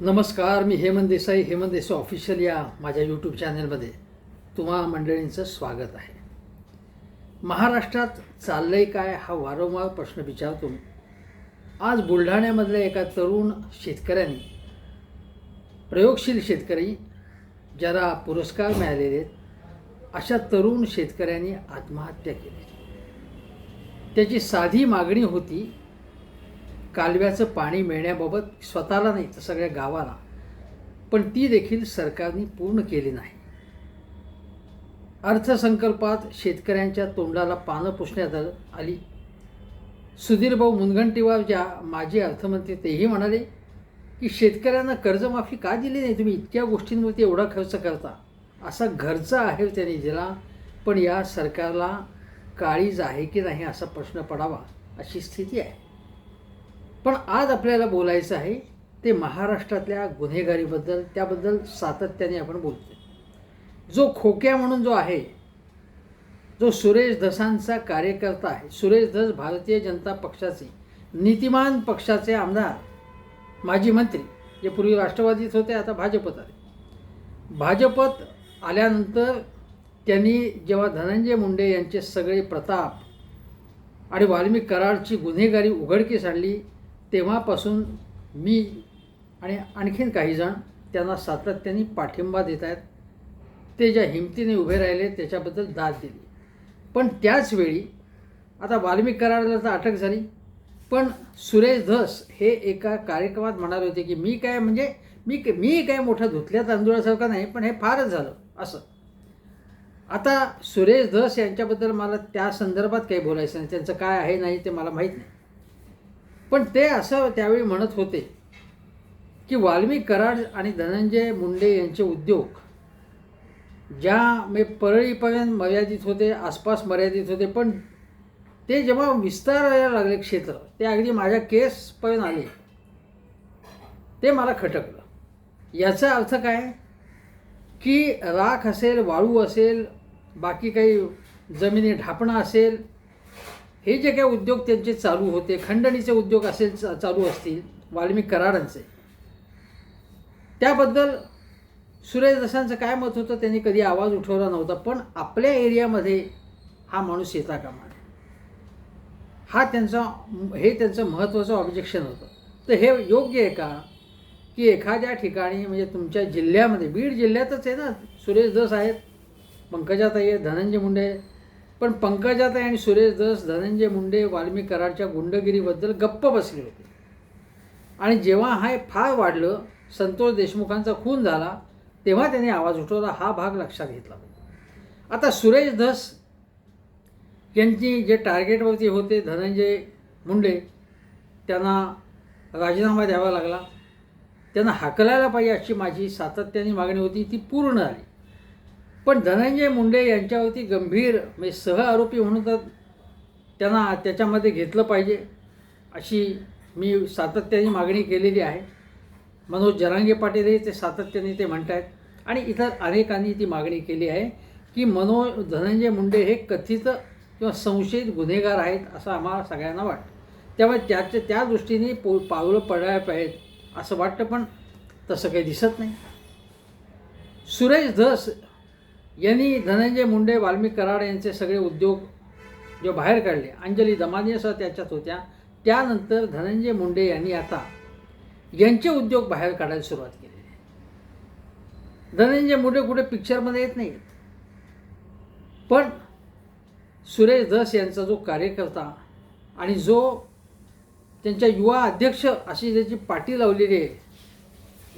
नमस्कार मी हेमंत देसाई हेमंत देसाई ऑफिशियल या माझ्या यूट्यूब चॅनलमध्ये तुम्हा मंडळींचं स्वागत आहे. महाराष्ट्रात चाललंय काय हा वारंवार प्रश्न विचारतो. आज बुलढाण्यामधल्या एका तरुण शेतकऱ्यांनी प्रयोगशील शेतकरी ज्याला पुरस्कार मिळालेले आहेत अशा तरुण शेतकऱ्यांनी आत्महत्या केली. त्याची साधी मागणी होती कालव्याचं पाणी मिळण्याबाबत स्वतःला नाही तर सगळ्या गावाला. पण ती देखील सरकारने पूर्ण केली नाही. अर्थसंकल्पात शेतकऱ्यांच्या तोंडाला पानं पुसण्यात आली. सुधीरभाऊ मुनगंटीवार ज्या माजी अर्थमंत्री तेही म्हणाले की शेतकऱ्यांना कर्जमाफी का दिली नाही तुम्ही? इतक्या गोष्टींवरती एवढा खर्च करता. असा घरचा आहे त्यांनी दिला. पण या सरकारला काळीज आहे की नाही असा प्रश्न पडावा अशी स्थिती आहे. पण आज आपल्याला बोलायचं आहे ते महाराष्ट्रातल्या गुन्हेगारीबद्दल त्याबद्दल सातत्याने आपण बोलतो जो खोक्या म्हणून जो आहे जो सुरेश धसांचा कार्यकर्ता आहे सुरेश धस भारतीय जनता पक्षाचे नीतिमान पक्षाचे आमदार माजी मंत्री जे पूर्वी राष्ट्रवादीत होते आता भाजपत आले. भाजपत आल्यानंतर त्यांनी जेव्हा धनंजय मुंडे यांचे सगळे प्रताप आणि वाल्मिक कराडची गुन्हेगारी उघडकीस आणली तेव्हापासून मी आणि आणखीन काही जण त्यांना सातत्याने पाठिंबा देत आहेत. ते ज्या हिमतीने उभे राहिले त्याच्याबद्दल दाद दिली. पण त्याचवेळी आता वाल्मिक कराडला तर अटक झाली. पण सुरेश धस हे एका कार्यक्रमात म्हणाले होते की मी काय म्हणजे मी मी काय मोठं धुतल्या तांदुळासारखं नाही पण हे फारच झालं. असं. आता सुरेश धस यांच्याबद्दल मला त्या संदर्भात काही बोलायचं नाही. त्यांचं काय आहे नाही ते मला माहीत नाही. पण ते असं त्यावेळी म्हणत होते की वाल्मी कराड आणि धनंजय मुंडे यांचे उद्योग ज्या मे परळीपर्यंत मर्यादित होते आसपास मर्यादित होते पण ते जेव्हा विस्तारायला लागले क्षेत्र ते अगदी माझ्या केसपर्यंत आले. ते मला खटकलं. याचा अर्थ काय? की राख असेल वाळू असेल बाकी काही जमिनी ढापणं असेल हे जे काही उद्योग त्यांचे चालू होते खंडणीचे उद्योग असेल चालू असतील वाल्मिक कराडांचे. त्याबद्दल सुरेश दसांचं काय मत होतं त्यांनी कधी आवाज उठवला नव्हता पण आपल्या एरियामध्ये हा माणूस येता कामा नये. हा त्यांचा हे त्यांचं महत्त्वाचं ऑब्जेक्शन होतं. तर हे योग्य आहे का? की एखाद्या ठिकाणी म्हणजे तुमच्या जिल्ह्यामध्ये बीड जिल्ह्यातच आहे ना सुरेश दस आहेत पंकजाताई आहेत धनंजय मुंडे आहेत पण पंकजाताई आणि सुरेश दस धनंजय मुंडे वाल्मी कराडच्या गुंडगिरीबद्दल गप्प बसले होते. आणि जेव्हा हे फार वाढलं संतोष देशमुखांचा खून झाला तेव्हा त्यांनी आवाज उठवला हा भाग लक्षात घेतला. आता सुरेश धस यांची जे टार्गेटवरती होते धनंजय मुंडे त्यांना राजीनामा द्यावा लागला. त्यांना हाकलायला पाहिजे अशी माझी सातत्याने मागणी होती ती पूर्ण झाली. पण धनंजय मुंडे यांच्यावरती गंभीर म्हणजे सह आरोपी म्हणून तर त्यांना त्याच्यामध्ये घेतलं पाहिजे अशी मी सातत्याने मागणी केलेली आहे. मनोज जरांगे पाटीलही ते सातत्याने ते म्हणत आहेत आणि इतर अनेकांनी ती मागणी केली आहे की मनोज धनंजय मुंडे हे कथित किंवा संशयित गुन्हेगार आहेत असं आम्हाला सगळ्यांना वाटतं. त्यामुळे त्याच्या त्या दृष्टीने पो पावलं पडायला पाहिजेत असं वाटतं पण तसं काही दिसत नाही. सुरेश धस यांनी धनंजय मुंडे वाल्मिक कराड यांचे सगळे उद्योग जे बाहेर काढले अंजली दमानियासह त्याच्यात होत्या. त्यानंतर धनंजय मुंडे यांनी आता यांचे उद्योग बाहेर काढायला सुरुवात केली. आहे धनंजय मुंडे कुठे पिक्चरमध्ये येत नाहीत. पण सुरेश धस यांचा जो कार्यकर्ता आणि जो त्यांच्या युवा अध्यक्ष अशी ज्याची पाठी लावलेली आहे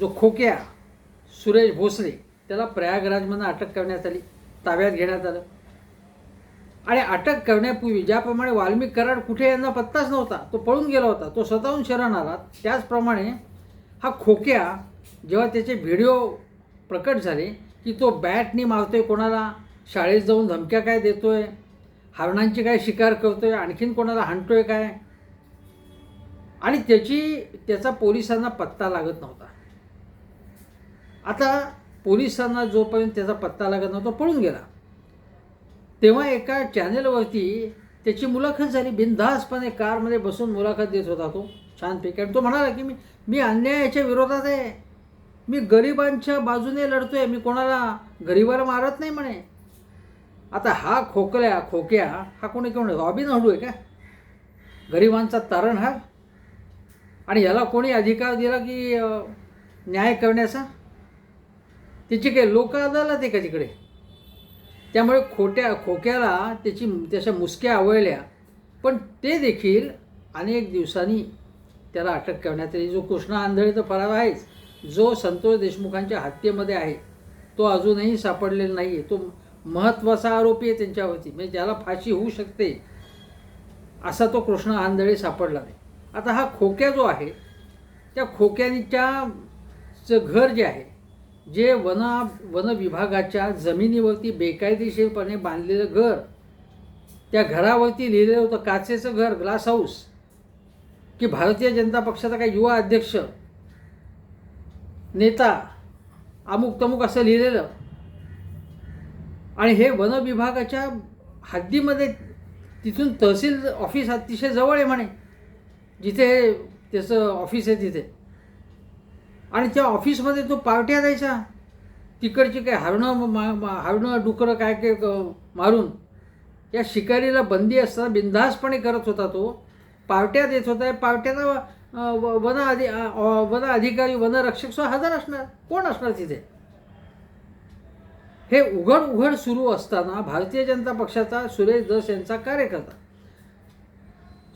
जो खोक्या सुरेश भोसले त्याला प्रयागराजमधून अटक करण्यात आली ताब्यात घेण्यात आलं. आणि अटक करण्यापूर्वी ज्याप्रमाणे वाल्मिक कराड कुठे यांना पत्ताच नव्हता तो पळून गेला होता तो स्वतःहून शरण आला. त्याचप्रमाणे हा खोक्या जेव्हा त्याचे व्हिडिओ प्रकट झाले की तो बॅटनी मारतोय कोणाला शाळेत जाऊन धमक्या काय देतोय हरणांची काय शिकार करतोय आणखीन कोणाला हाणतोय काय? आणि त्याची त्याचा पोलिसांना पत्ता लागत नव्हता. आता पोलिसांना जोपर्यंत त्याचा पत्ता लागत नव्हता पळून गेला. तेव्हा एका चॅनेलवरती त्याची मुलाखत झाली. बिनधास्तपणे कारमध्ये बसून मुलाखत देत होता तो. छानपैकी आणि तो म्हणाला की मी मी अन्यायाच्या विरोधात आहे. मी गरिबांच्या बाजूने लढतोय. मी कोणाला गरिबाला मारत नाही म्हणे. आता हा खोकल्या खोक्या हा कोणी कोण? रॉबिन हडू आहे का? गरिबांचा तारणहार. आणि याला कोणी अधिकार दिला की न्याय करण्याचा? त्याची काही लोक अदालत आहे का तिकडे? त्यामुळे खोट्या खोक्याला त्याची त्याच्या मुसक्या आवळल्या. पण ते देखील अनेक दिवसांनी त्याला अटक करण्यात आली. जो कृष्णा आंधळे तर फरार आहेच. जो संतोष देशमुखांच्या हत्येमध्ये आहे तो अजूनही सापडलेला नाही आहे तो महत्त्वाचा आरोपी आहे त्यांच्यावरती. म्हणजे ज्याला फाशी होऊ शकते असा तो कृष्ण आंधळे सापडला नाही. आता हा खोक्या जो आहे त्या खोक्याच्या घर जे आहे जे वना वन विभागाच्या जमिनीवरती बेकायदेशीरपणे बांधलेलं घर त्या घरावरती लिहिलेलं होतं काचेचं घर ग्लास हाऊस की भारतीय जनता पक्षाचा काही युवा अध्यक्ष नेता अमुक तमुक असं लिहिलेलं. आणि हे वन विभागाच्या हद्दीमध्ये तिथून तहसील ऑफिस अतिशय जवळ आहे म्हणे. जिथे त्याचं ऑफिस आहे तिथे. आणि त्या ऑफिसमध्ये तो पार्ट्या द्यायचा. तिकडची काय हरणं मा हरणं डुकरं काय काय मारून. या शिकारीला बंदी असताना बिनधास्तपणे करत होता तो. पार्ट्या देत होता. पार्ट्याला वन अधि वन अधिकारी वनरक्षक स्व हजर असणार. कोण असणार तिथे? हे उघड उघड सुरू असताना भारतीय जनता पक्षाचा सुरेश दस यांचा कार्यकर्ता.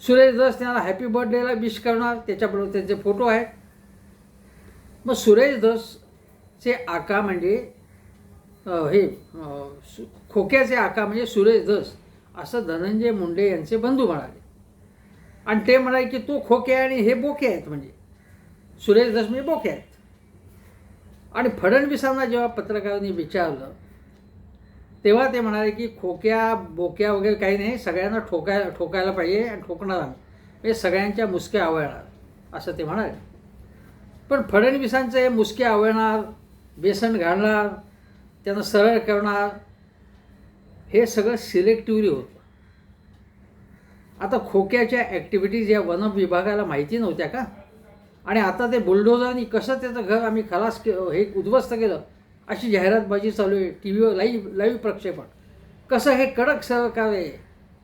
सुरेश दस त्यांना हॅपी बर्थडेला विश करणार. त्याच्याबरोबर त्यांचे फोटो आहेत. मग सुरेश धसचे आका म्हणजे हे सु- खोक्याचे आका म्हणजे सुरेश धस असं धनंजय मुंडे यांचे बंधू म्हणाले. आणि ते म्हणाले की तो खोके आहे आणि हे बोके आहेत म्हणजे. सुरेश धस म्हणजे बोके आहेत. आणि फडणवीसांना जेव्हा पत्रकारांनी विचारलं तेव्हा ते म्हणाले की खोक्या बोक्या वगैरे काही नाही सगळ्यांना ठोकाय ठोकायला पाहिजे आणि ठोकणार आम्ही. म्हणजे सगळ्यांच्या मुसक्या आवळणार असं ते म्हणाले. पण फडणवीसांचं हे मुसके आवळणार बेसन घालणार त्यांना सरळ करणार हे सगळं सिलेक्टिव्हली होतं. आता खोक्याच्या ॲक्टिव्हिटीज या वन विभागाला माहिती नव्हत्या का? आणि आता ते बुलडोझरनी कसं त्याचं घर आम्ही खलास के हे उद्ध्वस्त केलं अशी जाहिरातबाजी चालू आहे टी व्हीवर लाईव्ह लाईव्ह प्रक्षेपण. कसं हे कडक सहकार आहे?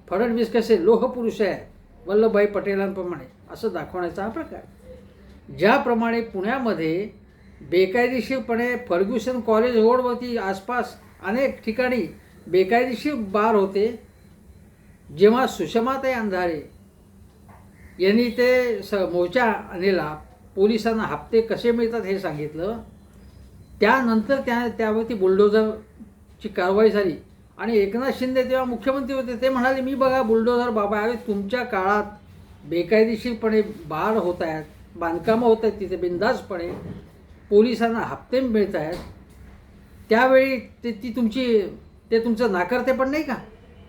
फडणवीस कसे लोहपुरुष आहे वल्लभभाई पटेलांप्रमाणे असं दाखवण्याचा हा प्रकार. आहे. ज्याप्रमाणे पुण्यामध्ये बेकायदेशीरपणे फर्ग्युसन कॉलेज रोडवरती आसपास अनेक ठिकाणी बेकायदेशीर बार होते जेव्हा सुषमाताई अंधारे यांनी ते स मोर्चा आणलेला पोलिसांना हप्ते कसे मिळतात हे सांगितलं. त्यानंतर त्या त्यावरती बुलडोझरची कारवाई झाली. आणि एकनाथ शिंदे तेव्हा मुख्यमंत्री होते ते म्हणाले मी बघा बुलडोझर बाबा अरे तुमच्या काळात बेकायदेशीरपणे बार होत आहेत बांधकामं होत आहेत तिथे बिंदासपणे. पोलिसांना हप्ते मिळत आहेत. त्यावेळी ते ती तुमची ते तुमचं नाकारते पण नाही का?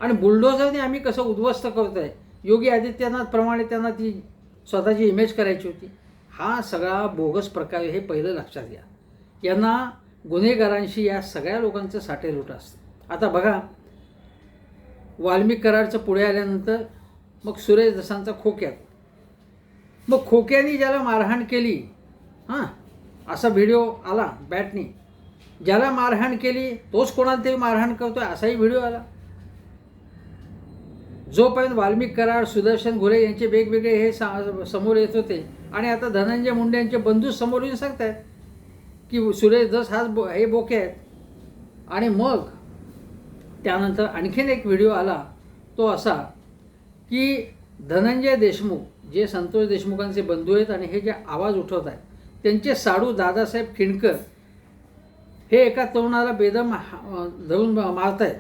आणि बुलडोझरने आम्ही कसं उद्ध्वस्त करतो आहे? योगी आदित्यनाथप्रमाणे त्यांना ती स्वतःची इमेज करायची होती. हा सगळा बोगस प्रकार आहे, हे पहिलं लक्षात घ्या. यांना गुन्हेगारांशी या सगळ्या लोकांचं साटेलोट असतं. आता बघा वाल्मिक कराडचं पुढे आल्यानंतर मग सुरेश दसांचा खोक्यात. मग खोक्याने ज्याला मारहाण केली हां असा व्हिडिओ आला बॅटनी. ज्याला मारहाण केली तोच कोणाला तरी मारहाण करतोय असाही व्हिडिओ आला. जोपर्यंत वाल्मिक कराड सुदर्शन घुले यांचे वेगवेगळे हे सा समोर येत होते आणि आता धनंजय मुंडे यांचे बंधू समोर येऊन सांगतायत की सुरेश दस हाच बो हे बोके आहेत. आणि मग त्यानंतर आणखीन एक व्हिडिओ आला तो असा की धनंजय देशमुख जे संतोष देशमुखांचे बंधू आहेत आणि हे जे आवाज उठवत आहेत त्यांचे साडू दादासाहेब खिंडकर हे एका तरुणाला बेदम हा- धरून आहेत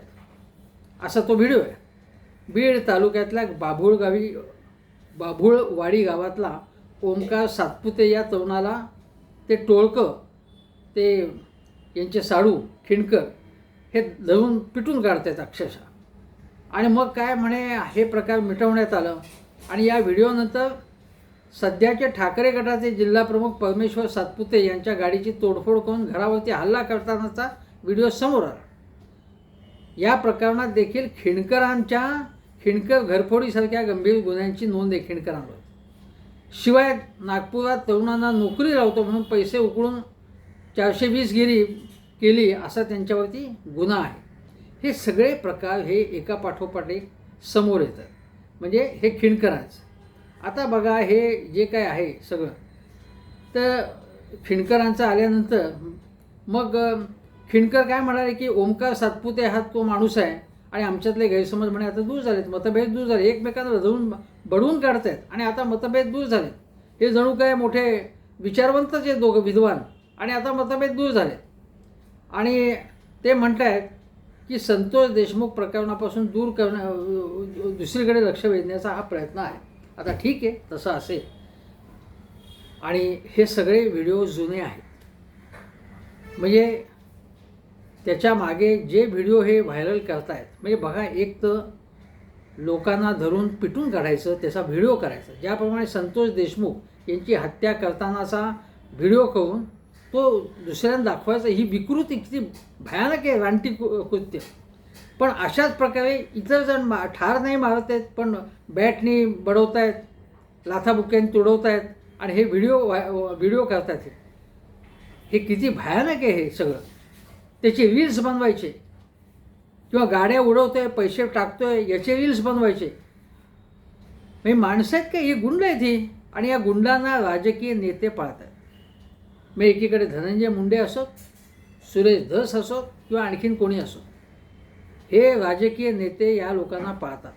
असा तो व्हिडिओ आहे. बीड तालुक्यातल्या बाभूळ गावी बाभूळवाडी गावातला ओमकार सातपुते या तरुणाला ते टोळकं ते यांचे साडू खिंडकर हे धरून पिटून काढतात अक्षरशः. आणि मग काय म्हणे हे प्रकार मिटवण्यात आलं. आणि या व्हिडिओनंतर सध्याचे ठाकरे गटाचे जिल्हाप्रमुख परमेश्वर सातपुते यांच्या गाडीची तोडफोड करून घरावरती हल्ला करतानाचा व्हिडिओ समोर आला. या प्रकरणात देखील खिणकरांच्या खिणकर घरफोडीसारख्या गंभीर गुन्ह्यांची नोंद आहे खिणकरांवर शिवाय नागपुरात तरुणांना नोकरी लावतो म्हणून पैसे उकळून चारशे वीस गिरी केली असा त्यांच्यावरती गुन्हा आहे. हे सगळे प्रकार हे एका पाठोपाठ एक समोर येतात. म्हणजे हे खिणकरांचं आता बघा हे जे काय आहे सगळं तर खिणकरांचं आल्यानंतर मग खिणकर काय म्हणाले की ओमकार सातपुते हा तो माणूस आहे आणि आमच्यातले गैरसमज म्हणे आता दूर झालेत मतभेद दूर झाले. एकमेकांना रजवून बडवून काढतायत आणि आता मतभेद दूर झाले हे जणू काय मोठे विचारवंतच आहेत दोघं विद्वान आणि आता मतभेद दूर झाले आणि ते म्हणत आहेत की संतोष देशमुख प्रकरणापासून दूर करणं दुसरीकडे लक्ष वेधण्याचा हा प्रयत्न आहे. आता ठीक आहे तसं असेल. आणि हे सगळे व्हिडिओ जुने आहेत. म्हणजे त्याच्यामागे जे व्हिडिओ हे व्हायरल करतायत म्हणजे बघा एक तर लोकांना धरून पिटून काढायचं त्याचा व्हिडिओ करायचा. ज्याप्रमाणे संतोष देशमुख यांची हत्या करतानाचा व्हिडिओ करून तो दुसऱ्यांना दाखवायचा ही विकृती किती भयानक आहे रानटी कृत्य. पण अशाच प्रकारे इतर जण मा ठार नाही मारत आहेत पण बॅटनी बडवत आहेत लाथाबुक्यांनी तुडवत आहेत आणि हे व्हिडिओ व्हिडिओ करतात हे. हे किती भयानक आहे हे सगळं. त्याचे रील्स बनवायचे. किंवा गाड्या उडवतोय पैसे टाकतोय याचे रील्स बनवायचे. म्हणजे माणसं आहेत का? हे गुंड आहेत ही. आणि या गुंडांना राजकीय नेते पाळत आहेत मग एकीकडे धनंजय मुंडे असोत सुरेश धस असोत किंवा आणखीन कोणी असो हे राजकीय नेते या लोकांना पाळतात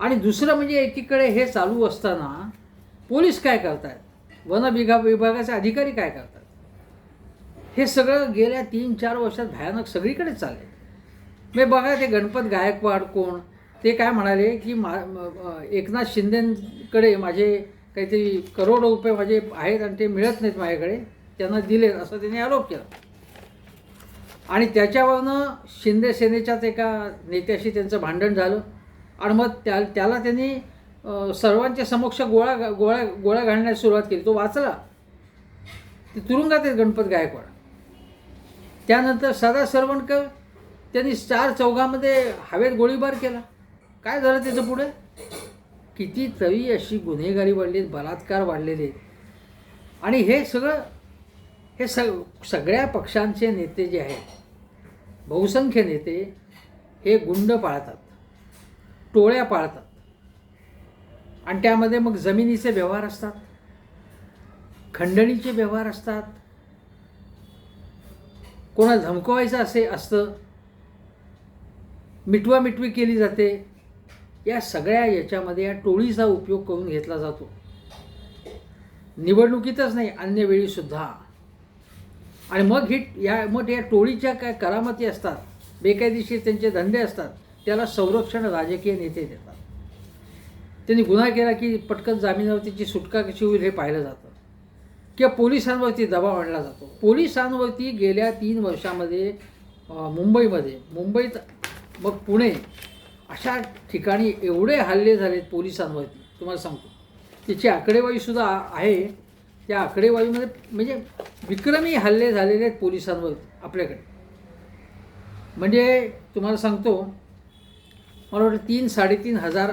आणि दुसरं म्हणजे एकीकडे हे चालू असताना पोलीस काय करतात वन विभाग विभागाचे अधिकारी काय करतात हे सगळं गेल्या तीन चार वर्षात भयानक सगळीकडे चालले मी बघा ते गणपत गायकवाड कोण? ते काय म्हणाले की मा एकनाथ शिंदेकडे माझे काहीतरी करोडो रुपये माझे आहेत आणि ते मिळत नाहीत माझ्याकडे त्यांना दिले असं त्यांनी आरोप केला. आणि त्याच्यावरनं शिंदे सेनेच्याच एका नेत्याशी त्यांचं भांडण झालं. आणि मग त्या त्याला त्यांनी सर्वांच्या समक्ष गोळा गोळ्या गोळ्या घालण्यास सुरुवात केली. तो वाचला. ते तुरुंगात आहेत गणपत गायकवाड. त्यानंतर सदा सरवणकर त्यांनी चार चौघामध्ये हवेत गोळीबार केला. काय झालं त्याचं पुढे? किती कितीतरी अशी गुन्हेगारी वाढली आहेत, बलात्कार वाढलेले. आहेत आणि हे सगळं हे सग सगळ्या पक्षांचे नेते जे आहेत बहुसंख्य नेते हे गुंड पाळतात. टोळ्या पाळतात. आणि त्यामध्ये मग जमिनीचे व्यवहार असतात. खंडणीचे व्यवहार असतात. कोणाला धमकवायचं असे असतं मिटवा मिटवी केली जाते. या सगळ्या याच्यामध्ये या टोळीचा उपयोग करून घेतला जातो. निवडणुकीतच नाही अन्य वेळीसुद्धा आणि मग ही या मग या टोळीच्या काय करामती असतात बेकायदेशीर त्यांचे धंदे असतात त्याला संरक्षण राजकीय नेते देतात. त्यांनी गुन्हा केला की पटकन जामिनावर त्याची सुटका कशी होईल हे पाहिलं जातं. किंवा पोलिसांवरती दबाव आणला जातो. पोलिसांवरती गेल्या तीन वर्षामध्ये मुंबईमध्ये मुंबईत मग पुणे अशा ठिकाणी एवढे हल्ले झालेत पोलिसांवरती तुम्हाला सांगतो. तिची आकडेवारीसुद्धा आहे. त्या आकडेवारीमध्ये म्हणजे विक्रमी हल्ले झालेले आहेत पोलिसांवरती आपल्याकडे. म्हणजे तुम्हाला सांगतो मला वाटतं तीन साडेतीन हजार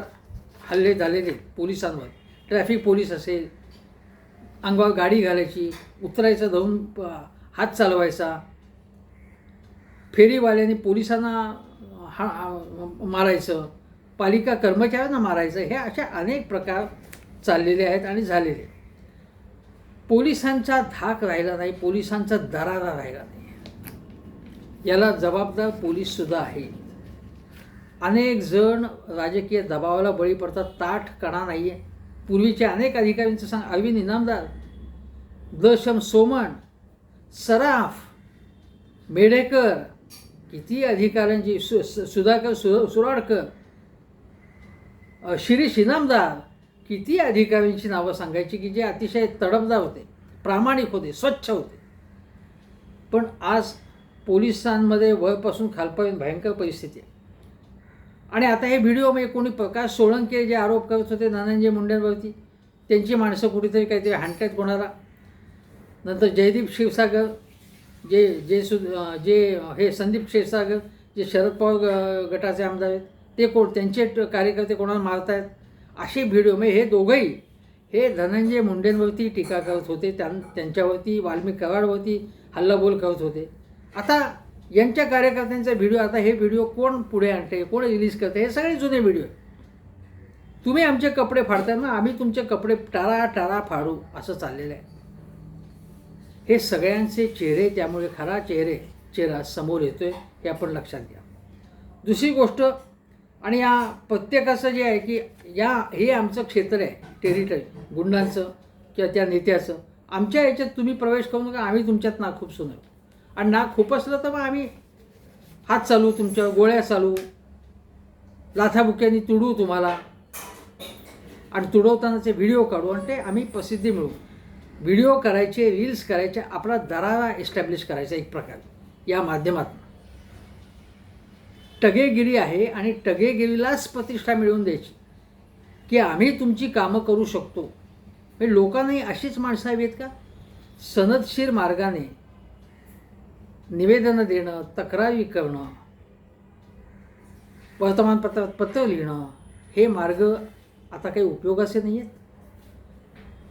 हल्ले झालेले आहेत पोलिसांवर. ट्रॅफिक पोलीस असेल अंगावर गाडी घालायची उतरायचं धरून हात चालवायचा. फेरीवाल्याने पोलिसांना हा मारायचं. पालिका कर्मचाऱ्यांना मारायचं. हे अशा अनेक प्रकार चाललेले आहेत आणि झालेले पोलिसांचा धाक राहिला नाही पोलिसांचा दरारा राहिला नाही. याला जबाबदार पोलीससुद्धा आहेत. अनेक जण राजकीय दबावाला बळी पडतात ताठ कणा नाही आहे पूर्वीच्या अनेक अधिकाऱ्यांचं सांग अरविंद इनामदार दशम सोमण सराफ मेढेकर किती अधिकाऱ्यांची सु सु- सुधाकर सु सुराडकर श्री शिरीष इनामदार किती अधिकाऱ्यांची नावं सांगायची की जे अतिशय तडफदार होते प्रामाणिक होते स्वच्छ होते. पण आज पोलिसांमध्ये वरपासून खालपर्यंत भयंकर परिस्थिती आहे. आणि आता हे व्हिडिओमध्ये म्हणजे कोणी प्रकाश सोळंके जे आरोप करत होते धनंजय मुंडेंवरती त्यांची माणसं कुठेतरी काहीतरी हाणतायत कोणाला नंतर जयदीप क्षीरसागर जे जे सु जे हे संदीप क्षीरसागर जे शरद पवार ग- गटाचे आमदार आहेत ते कोण त्यांचे कार्यकर्ते कोणाला मारतायत? असे व्हिडिओ म्हणजे हे दोघंही हे धनंजय मुंडेंवरती टीका करत होते त्यां त्यांच्यावरती वाल्मिक कराडवरती हल्लाबोल करत होते. आता यांच्या कार्यकर्त्यांचा व्हिडिओ आता हे व्हिडिओ कोण पुढे आणते कोण रिलीज करते हे सगळे जुने व्हिडिओ आहे तुम्ही आमचे कपडे फाडताय ना आम्ही तुमचे कपडे टाळा टाळा फाडू असं चाललेलं आहे. हे सगळ्यांचे चेहरे त्यामुळे खरा चेहरे चेहरा समोर येतो आहे हे आपण लक्षात घ्या. दुसरी गोष्ट आणि या प्रत्येकाचं जे आहे की या हे आमचं क्षेत्र आहे टेरिटरी गुंडांचं किंवा त्या नेत्याचं. आमच्या याच्यात तुम्ही प्रवेश करू नका आम्ही तुमच्यात नाक खूप सुनव आणि नाक असलं तर मग आम्ही हात चालू तुमच्या गोळ्या चालू लाथाबुक्यांनी तुडू तुम्हाला. आणि तुडवतानाचे व्हिडिओ काढू आणि ते आम्ही प्रसिद्धी मिळवू. व्हिडिओ करायचे रील्स करायचे आपला दरारा एस्टॅब्लिश करायचा एक प्रकार. या माध्यमातून. टगेगिरी आहे आणि टगेगिरीलाच प्रतिष्ठा मिळवून द्यायची. की आम्ही तुमची कामं करू शकतो. म्हणजे लोकांनाही अशीच माणसं हवी आहेत का? सनदशीर मार्गाने निवेदनं देणं तक्रारी करणं वर्तमानपत्रात पत्र लिहिणं हे मार्ग आता काही उपयोगाचे नाही आहेत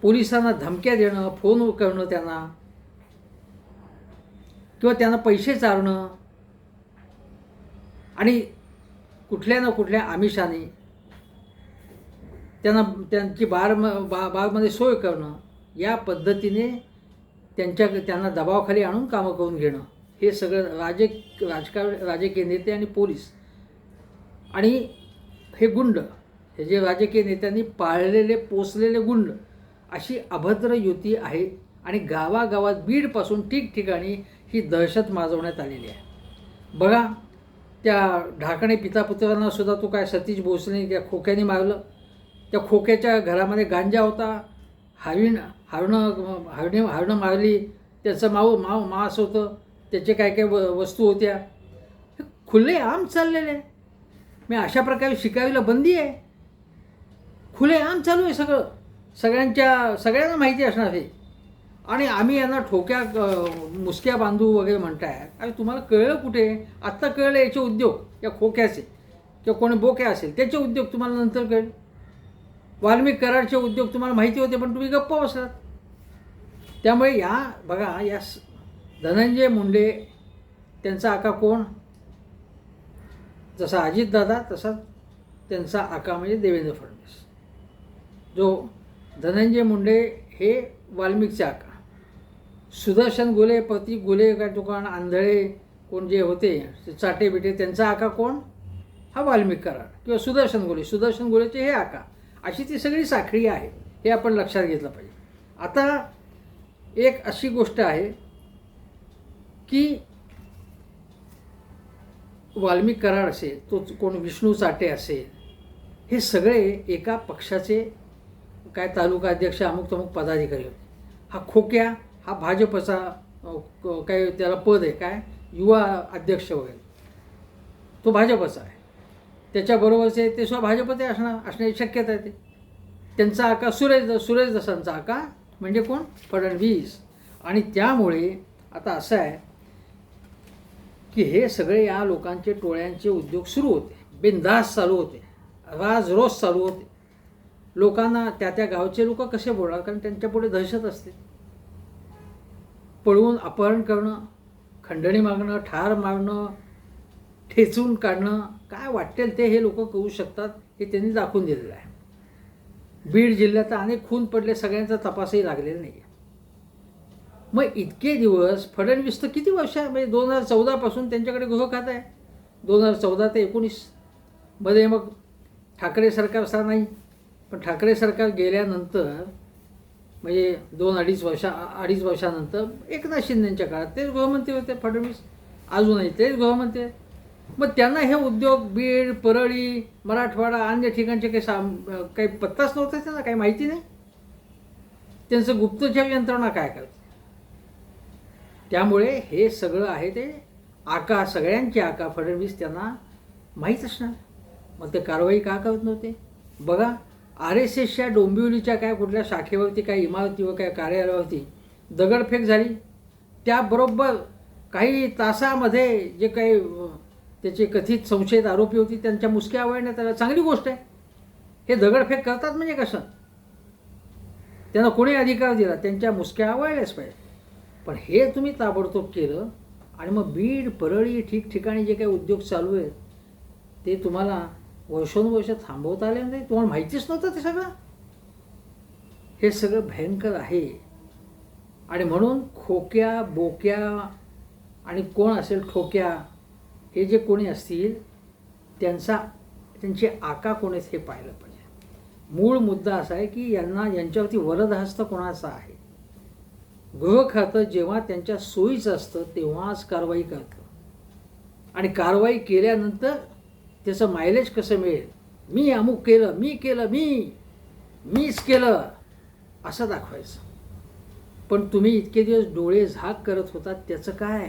पोलिसांना धमक्या देणं फोन करणं त्यांना. किंवा त्यांना पैसे चारणं. आणि कुठल्या ना कुठल्या आमिषाने त्यांना त्यांची बार बा बारमध्ये सोय करणं. या पद्धतीने त्यांच्या त्यांना दबावाखाली आणून कामं करून घेणं. हे सगळं राजे राजकारण राजकीय नेते आणि पोलीस. आणि हे गुंड हे जे राजकीय नेत्यांनी पाळलेले पोचलेले गुंड अशी अभद्र युती आहे आणि गावागावात बीडपासून ठिकठिकाणी ही दहशत माजवण्यात आलेली आहे. बघा त्या ढाकणे पितापुत्रांना सुद्धा तो काय सतीश भोसले त्या खोक्याने मारलं. त्या खोक्याच्या घरामध्ये गांजा होता. हरिण हरणं हरणे हरणं मारली. त्याचं माव माव मांस होतं. त्याचे काय काय व वस्तू होत्या. खुले आम चाललेले. मी अशा प्रकारे शिकावीला बंदी आहे. खुले आम चालू आहे सगळं. सगळ्यांच्या सगळ्यांना माहिती असणार हे. आणि आम्ही यांना ठोक्या मुसक्या बांधू वगैरे म्हणताय. अरे तुम्हाला कळलं कुठे? आत्ता कळलं याचे उद्योग या खोक्याचे. किंवा कोणी बोक्या असेल त्याचे उद्योग तुम्हाला नंतर कळेल. वाल्मिक कराडचे उद्योग तुम्हाला माहिती होते पण तुम्ही गप्प बसलात त्यामुळे या बघा या स- धनंजय मुंडे त्यांचा आका कोण? जसा अजितदादा तसा त्यांचा आका म्हणजे देवेंद्र फडणवीस. जो धनंजय मुंडे हे वाल्मिकचे आका. सुदर्शन गोले प्रतीक गोले काय दुकान आंधळे कोण जे होते ते चाटे बिटे त्यांचा आका कोण? हा वाल्मिक कराड किंवा सुदर्शन गोले. सुदर्शन गोलेचे हे आका. अशी ती सगळी साखळी आहे हे आपण लक्षात घेतलं पाहिजे. आता एक अशी गोष्ट आहे की वाल्मिक कराड असेल तो कोण विष्णू चाटे असेल हे सगळे एका पक्षाचे काय तालुका अध्यक्ष अमुक तमुक पदाधिकारी होते. हा खोक्या हा भाजपचा काय त्याला पद आहे काय? युवा अध्यक्ष वगैरे. तो भाजपचा आहे. त्याच्याबरोबरचे ते सुद्धा भाजपचे असणार असण्याची शक्यता आहे ते. त्यांचा आका सुरेश सुरेश दसांचा आका म्हणजे कोण? फडणवीस. आणि त्यामुळे आता असं आहे की हे सगळे या लोकांचे टोळ्यांचे उद्योग सुरू होते. बिनधास्त चालू होते. राज रोज चालू होते. लोकांना त्या त्या गावचे लोक कसे बोलणार? कारण त्यांच्यापुढे दहशत असते. पळवून अपहरण करणं खंडणी मागणं ठार मारणं ठेचून काढणं काय वाटेल ते हे लोक करू शकतात हे त्यांनी दाखवून दिलेलं आहे. बीड जिल्ह्यात अनेक खून पडले सगळ्यांचा तपासही लागलेला नाही आहे मग इतके दिवस फडणवीस तर किती वर्ष आहे? म्हणजे दोन हजार चौदापासून त्यांच्याकडे गृह खातं आहे. दोन हजार चौदा ते एकोणीसमध्ये मग ठाकरे सरकार असा नाही. पण ठाकरे सरकार गेल्यानंतर म्हणजे दोन अडीच वर्षा अडीच वर्षानंतर एकनाथ शिंदेच्या काळात तेच गृहमंत्री होते फडणवीस. अजूनही तेच गृहमंत्री मग त्यांना हे उद्योग बीड परळी मराठवाडा अन्य ठिकाणचे काही साम काही पत्ताच नव्हता त्यांना काही माहिती नाही. त्यांचं गुप्तचर यंत्रणा काय करते? त्यामुळे हे सगळं आहे ते आका सगळ्यांची आका फडणवीस त्यांना माहीत असणार मग ते कारवाई का करत नव्हते? बघा आर एस एसच्या डोंबिवलीच्या काय कुठल्या शाखेवरती काय इमारतीवर काय कार्यालयावरती दगडफेक झाली. त्याबरोबर काही तासामध्ये जे काही त्याचे कथित संशयित आरोपी होती त्यांच्या मुसक्या आवडण्यात आल्या चांगली गोष्ट आहे. हे दगडफेक करतात म्हणजे कसं? त्यांना कोणी अधिकार दिला? त्यांच्या मुसक्या आवळल्याच पाहिजे. पण हे तुम्ही ताबडतोब केलं आणि मग बीड परळी ठिकठिकाणी जे काही उद्योग चालू आहेत ते तुम्हाला वर्षानुवर्ष थांबवता आले नाही. तुम्हाला माहितीच नव्हतं ते सगळं? हे सगळं भयंकर आहे. आणि म्हणून खोक्या बोक्या आणि कोण असेल ठोक्या हे जे कोणी असतील त्यांचा त्यांची आका कोण आहेत हे पाहिलं पाहिजे. मूळ मुद्दा असा आहे की यांना यांच्यावरती वरदहस्त कोणाचा आहे? गृह खातं जेव्हा त्यांच्या सोयीचं असतं तेव्हाच कारवाई करतं. आणि कारवाई केल्यानंतर त्याचं मायलेज कसं मिळेल? मी अमुक केलं मी केलं मी मीच केलं असं दाखवायचं. पण तुम्ही इतके दिवस डोळे झाक करत होता त्याचं काय?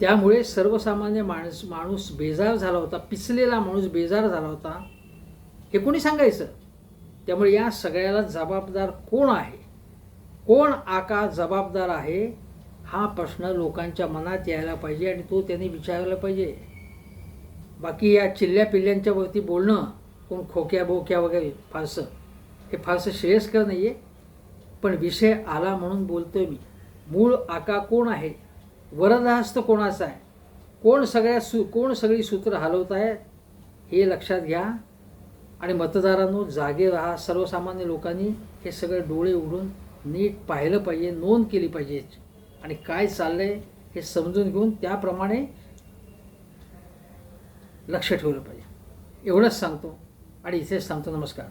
त्यामुळे सर्वसामान्य माणूस माणूस बेजार झाला होता पिचलेला माणूस बेजार झाला होता. हे कोणी सांगायचं? त्यामुळे या सगळ्याला जबाबदार कोण आहे? कोण आका जबाबदार आहे? हा प्रश्न लोकांच्या मनात यायला पाहिजे आणि तो त्यांनी विचारला पाहिजे. बाकी या चिल्ल्या पिल्ल्यांच्या वरती बोलणं कोण खोक्या बोक्या वगैरे फारसं. हे फारसं श्रेयस्कर नाही आहे पण विषय आला म्हणून बोलतोय मी. मूळ आका कोण आहे? वरदहस्त कोणाचा आहे? कोण सगळ्या सु कोण सगळी सूत्र हलवत आहेत हे लक्षात घ्या. आणि मतदारांनो जागे राहा. सर्वसामान्य लोकांनी हे सगळं डोळे उघडून नीट पाहिलं पाहिजे नोंद केली पाहिजे. आणि काय चाललं आहे हे समजून घेऊन त्याप्रमाणे लक्ष ठेवलं पाहिजे. एवढंच सांगतो आणि इथेच सांगतो नमस्कार.